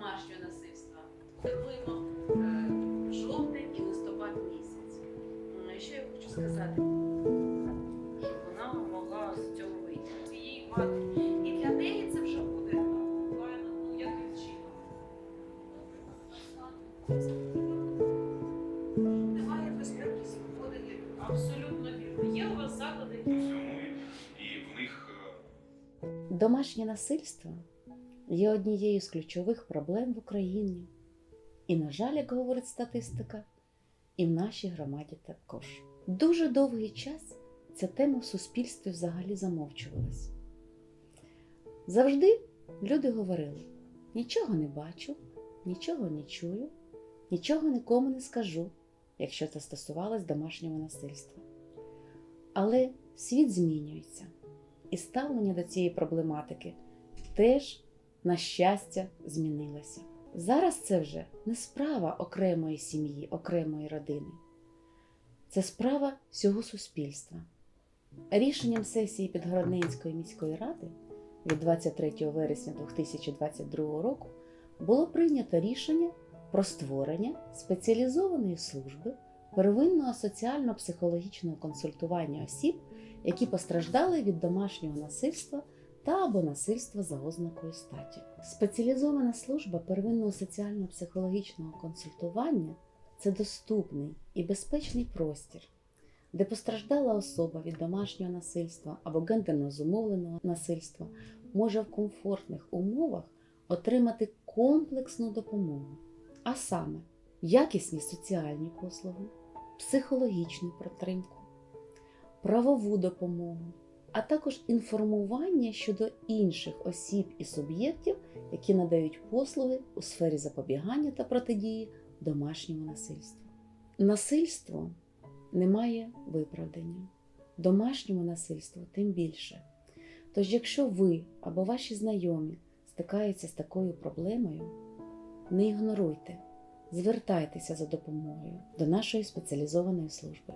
домашнього насильства. Даруємо е, жовтень і листопад місяць. М, Що я хочу сказати? Щоб вона могла з цього вийти. Цієї матері. І для неї це вже буде буквально, ну яким чином. Немає безпеки входити. Абсолютно вірно. Є у вас заклади, і в них е, Домашнє насильство є однією з ключових проблем в Україні. І, на жаль, як говорить статистика, і в нашій громаді також. Дуже довгий час ця тема в суспільстві взагалі замовчувалась. Завжди люди говорили: нічого не бачу, нічого не чую, нічого нікому не скажу, якщо це стосувалось домашнього насильства. Але світ змінюється і ставлення до цієї проблематики теж, на щастя, змінилося. Зараз це вже не справа окремої сім'ї, окремої родини. Це справа всього суспільства. Рішенням сесії Підгородненської міської ради від 23 вересня 2022 року було прийнято рішення про створення спеціалізованої служби первинного соціально-психологічного консультування осіб, які постраждали від домашнього насильства та або насильства за ознакою статі. Спеціалізована служба первинного соціально-психологічного консультування це доступний і безпечний простір, де постраждала особа від домашнього насильства або гендерно зумовленого насильства може в комфортних умовах отримати комплексну допомогу, а саме якісні соціальні послуги, психологічну підтримку, правову допомогу, а також інформування щодо інших осіб і суб'єктів, які надають послуги у сфері запобігання та протидії домашньому насильству. Насильство не має виправдання, домашньому насильству тим більше. Тож, якщо ви або ваші знайомі стикаються з такою проблемою, не ігноруйте, звертайтеся за допомогою до нашої спеціалізованої служби.